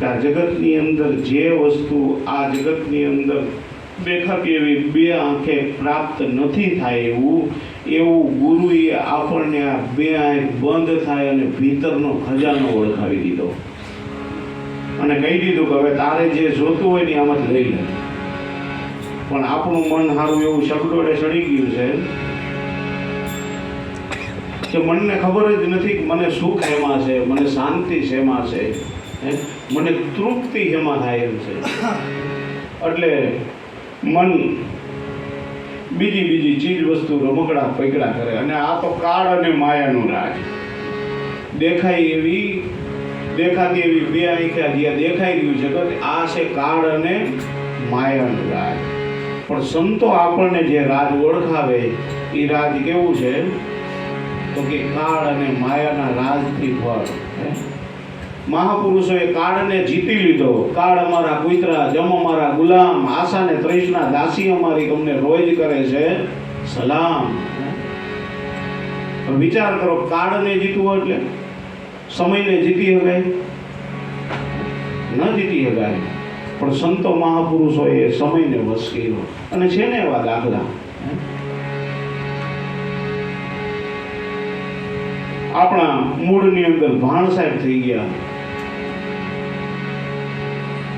કે આ જગતની અંદર જે વસ્તુ, આ જગતની અંદર દેખાતી એવી બે આંખે પ્રાપ્ત નથી થાય એવું એવું ગુરુએ આપણને આ બે આંખ બંધ થાય અને ભીતરનો ખજાનો ઓળખાવી દીધો. અને કહી દીધું કે હવે તારે જે જોતું હોય ને આમાંથી લઈ લે. પણ આપણું મન સારું એવું શબ્દોડે ચડી ગયું છે. કે મનને ખબર જ નથી કે મને સુખ એમાં છે, મને શાંતિ શેમાં છે, હે? મને તૃપ્તિ એમાં થાય એમ છે. એટલે મન બીજી બીજી ચીજ વસ્તુ રમકડા પૈકડા કરે અને આ તો કાળ અને માયાનું રાજ. દેખાય એવી, દેખાતી એવી બે આંખા જ્યાં દેખાઈ રહ્યું છે કે આ છે કાળ અને માયાનું રાજ. પણ સંતો આપણને જે રાજ ઓળખાવે, એ રાજ કેવું છે? તો કે કાળ અને માયાના રાજથી હે? મહાપુરુષોએ કાળને જીતી લીધો. કાળ અમારા કુતરા જમ અમારા ગુલામ આશા ને તૃષ્ણા, દાસી અમારી અમને રોજ કરે છે. સલામ. વિચાર કરો, કાળને જીતવું એટલે? સમયને જીતી હવે ન જીતી શકાય પણ સંતો મહાપુરુષોએ સમયને વશ કર્યો. અને છે ને એવા દાખલા. આપણા મૂળની અંદર ભાણ સાહેબ થઈ ગયા.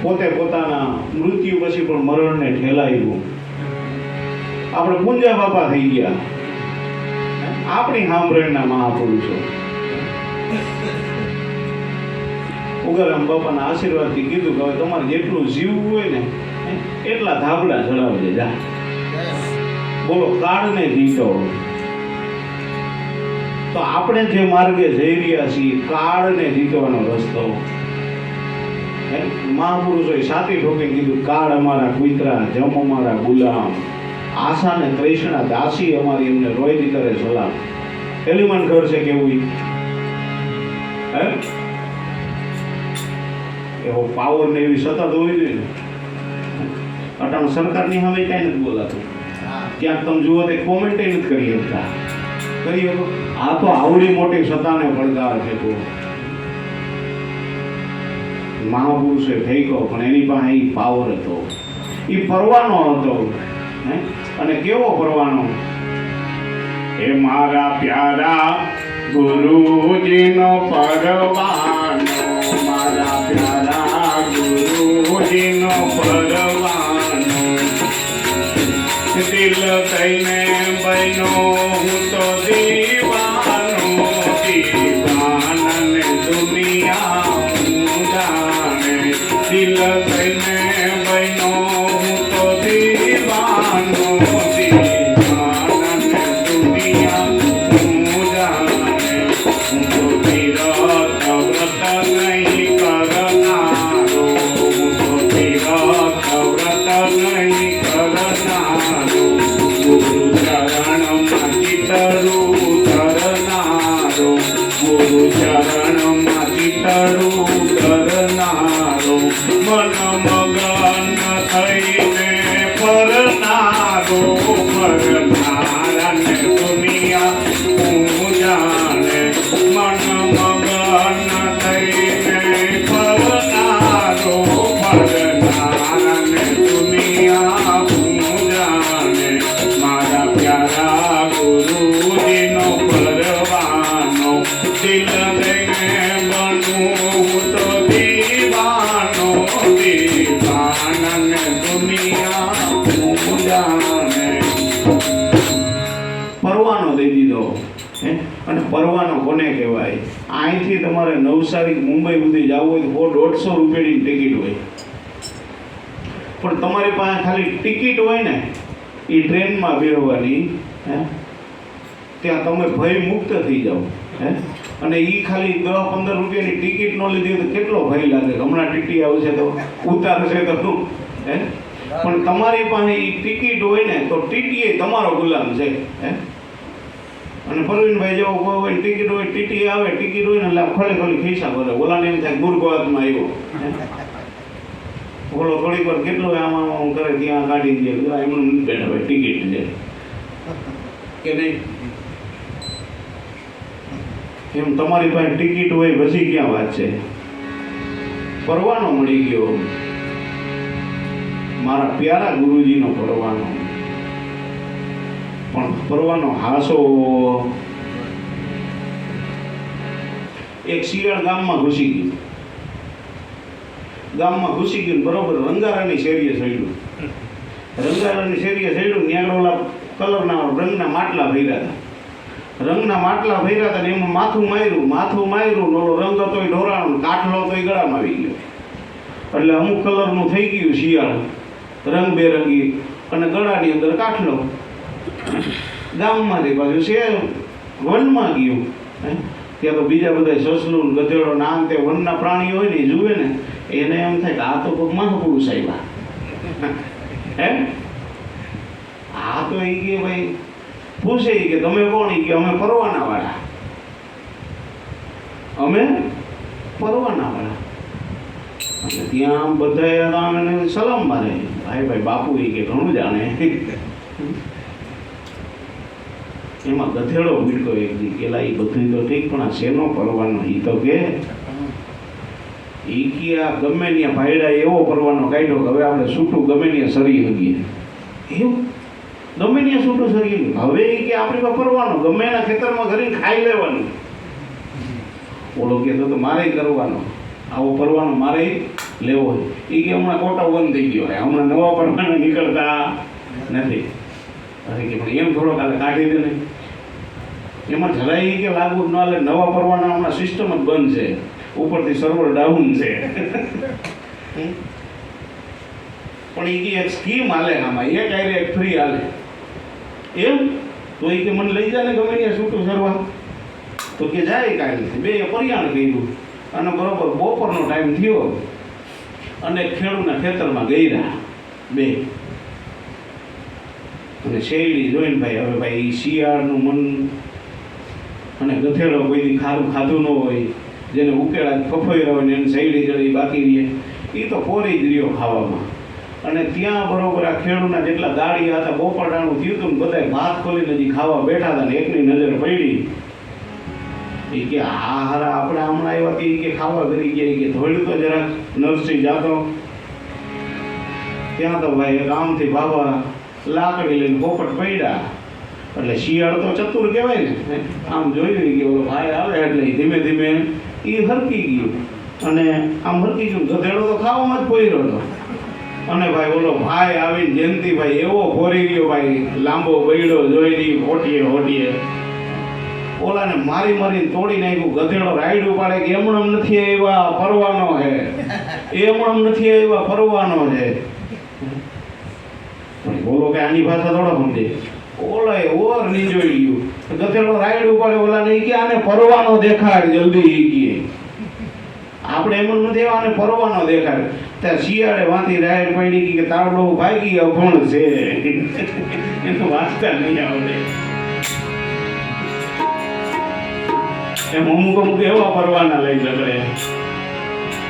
પોતે પોતાના મૃત્યુ પછી પણ મરણને ઠેલાયું આપણે પૂંજા બાપા થઈ ગયા. આપણી સાંભળણના મહાપુરુષો. ઉગારામ બાપાના આશીર્વાદથી કીધું કે હવે તમારે જેટલું જીવવું હોય ને એટલા ધાબળા ચડાવજે જા. બોલો, કાળને જીતો તો આપણે જે માર્ગે જઈ રહ્યા છીએ, કાળને જીતવાનો રસ્તો? મહાપુરુષોએ સાતે ઠોકે કીધું કાળ અમારા કુતરા, જમ અમારા ગુલામ. આશા ને તૃષ્ણા દાસી અમારી એમને રોજ કરે સલામ. એલિમન ઘર છે કેવું? હે? એવો પાવર ને એવી સતત હોવી જોઈએ ને. અટાણ સરકારની સામે કાંઈ નથી બોલાતું. ક્યાંક તમે જુઓ તો કોમેન્ટ નથી કરી શકતા. કરી આ તો આવડી મોટી સત્તાને પડકાર છે તો. મહાપુરુષે ફેંક્યો પણ એની પાસે એ પાવર હતો. એ પરવાનો હતો? અને કેવો પરવાનો એ મારા પ્યારા ગુરુજીનો પરવાનો, મારા પ્યારા ગુરુજીનો પરવાનો. દિલ કઈને બનો ગુરુ ચરણમાં ચિતરું કરનારો મન મગન થઈને પરનારો ફરનારાને દુનિયા હું જાણે મન મગન કહેવાય. અહીંથી તમારે નવસારી મુંબઈ સુધી જવું હોય તો દોઢસો રૂપિયાની ટિકિટ હોય. પણ તમારી પાસે ખાલી ટિકિટ હોય ને, એ ટ્રેનમાં મેળવવાની હે? ત્યાં તમે ભય મુક્ત થઈ જાઓ, હે? અને એ ખાલી દસ પંદર રૂપિયાની ટિકિટ ન લીધી તો કેટલો ભય લાગે હમણાં ટીટી આવશે તો ઉતારશે તો, હે? પણ તમારી પાસે એ ટિકિટ હોય ને, તો ટીટી એ તમારો ગુલામ છે, હે? અને પરવીનભાઈ જેવો કોઈ હોય ટિકિટ હોય, ટીટી આવે, ટિકિટ હોય ને એટલે ખોલે ખોલી ખિસ્સા ભરે ઓલાને એમ થાય ગુરગો હાથમાં આવ્યો. ઓલો થોડીક વાર કેટલો આમાં આમ કરે, ત્યાં કાઢી દે. એમનું નથી બેઠા ભાઈ, ટિકિટ છે. કે નહીં? એમ તમારી પાસે ટિકિટ હોય, પછી ક્યાં વાત છે? પરવાનો મળી ગયો. મારા પ્યારા ગુરુજીનો પરવાનો. પણ ફરવાનો હાસો એક શિયાળ ગામમાં ઘૂસી ગયું. ગામમાં ઘૂસી ગયું બરોબર રંગારાની શેરીએ થયેલું રંગારાની શેરીએ થયેલું ત્યાં ઓલા કલરના રંગના માટલા ભર્યા હતા. રંગના માટલા ભર્યા હતા ને એમાં માથું માર્યું માથું માર્યું ઓલો રંગ હતો એ ઢોરાણો ને કાઠલો હતો એ ગળામાં આવી ગયો. એટલે અમુક કલરનું થઈ ગયું શિયાળ, રંગબેરંગી અને ગળાની અંદર કાઠલો. ગામમાંથી પાછું છે, વનમાં ગયું? ત્યાં તો બીજા બધા સસલું ગધેડો નામ તે વનના પ્રાણીઓ હોય ને એ જુએ ને, એને એમ થાય કે આ તો કોઈ મહાપુરુષ આવ્યા. હે? આ તો એ કે ભાઈ, પૂછે કે તમે કોણ? એ કે અમે પરવાના વાળા અમે પરવાના વાળા અને ત્યાં આમ બધાએ આમ એને સલામ મારે ભાઈ ભાઈ, બાપુ એ કે ઘણું જાણે. એમાં ગધેડો મીઠો એક દી. કેલા એ બધું તો ઠીક, પણ આ શેનો પરવાનો? એ તો કે ઈ કે આ ગમે ત્યાં ભાઈડા એવો પરવાનો કાઢ્યો કે હવે આપણે છૂટું ગમે ત્યાં સરી હગીએ એવું? ગમે ત્યાં છૂટું સરી હવે એ કે આપણી પરવાનો, ગમે એના ખેતરમાં કરીને ખાઈ લેવાનું. ઓલો કે તો મારે કરવાનો. આવો પરવાનો મારે લેવો એ કે હમણાં કોટા બંધ થઈ ગયો હમણાં નવા પરવાના નીકળતા નથી. અરે કે પણ એમ થોડો કાલે કાઢી દે ને. એમાં જરાય કે લાગુ ન લે નવા પરવાના હમણાં સિસ્ટમ જ બંધ છે. ઉપરથી સર્વર ડાઉન છે. પણ એ એક સ્કીમ હાલે આમાં એક આરે એક ફ્રી હાલે એમ? તો એ કે મને લઈ જાય ને ગમે ત્યાં છૂટું સરવા તો કે જાય કાંઈ બે પરિયાણ કર્યું. અને બરોબર બપોરનો ટાઈમ થયો. અને ખેડૂતના ખેતરમાં ગઈરા બે. અને શેરડી જોઈને ભાઈ, હવે ભાઈ શિયાળનું મન અને ગથેડો કોઈ દી ખારું ખાધું ન હોય, જેને ઉકેળા ફફોઈ રહ્યો ને એને શેરડી જડી બાકી રહે એ તો પોરી જ રહ્યો ખાવામાં. અને ત્યાં બરોબર આ ખેડૂના જેટલા દાળિયા હતા બોપરડાનું થયું હતું બધા ભાત ખોલીને હજી ખાવા બેઠા હતા ને એકની નજર પડી. એ કે હા હારા આપણે હમણાં આવ્યા કે કે ખાવા કરી ગયા કે ધોળ્યું તો જરાક નરસિંહ જાતો ત્યાં તો ભાઈ ગામથી બાબા લાકડી લઈને પોપટ પડ્યા. એટલે શિયાળ તો ચતુર કહેવાય ને? આમ જોયું કે ઓલો ભાઈ આવે એટલે ધીમે ધીમે એ હરકી ગયું. અને આમ હરકી ગયું ગધેડો તો ખાવામાં જ પોઈરો હતો. અને ભાઈ ઓલો ભાઈ આવીને જયંતિભાઈ એવો ફોરી ગયો ભાઈ, લાંબો બૈડો જોઈને રહી હોટીએ હોટીએ ઓલાને મારી મારીને તોડી નાખ્યું. ગધેડો રાઈડ ઉપાડે કે એમણમ નથી આવ્યા, ફરવાનો છે. એમણમ નથી આવ્યા, ફરવાનો છે. બોલો કે આની ભાષા થોડો સમજે. ઓલાએ ઓર નીંજોઈ ગયું ગધેડો રાઈડ ઉપાડે ઓલા નહીં કે આને ફરવાનો દેખાડ જલ્દી કે. આપણે એમ નથી આને ફરવાનો દેખાડ. ત્યાં શિયાળે વાંથી રાઈડ પડી કે તાવડો ભાગી અભણ છે. એનું વાંચતા નહીં આવડે. એમ અમુક અમુક એવા પરવાના લઈ ઝઘડે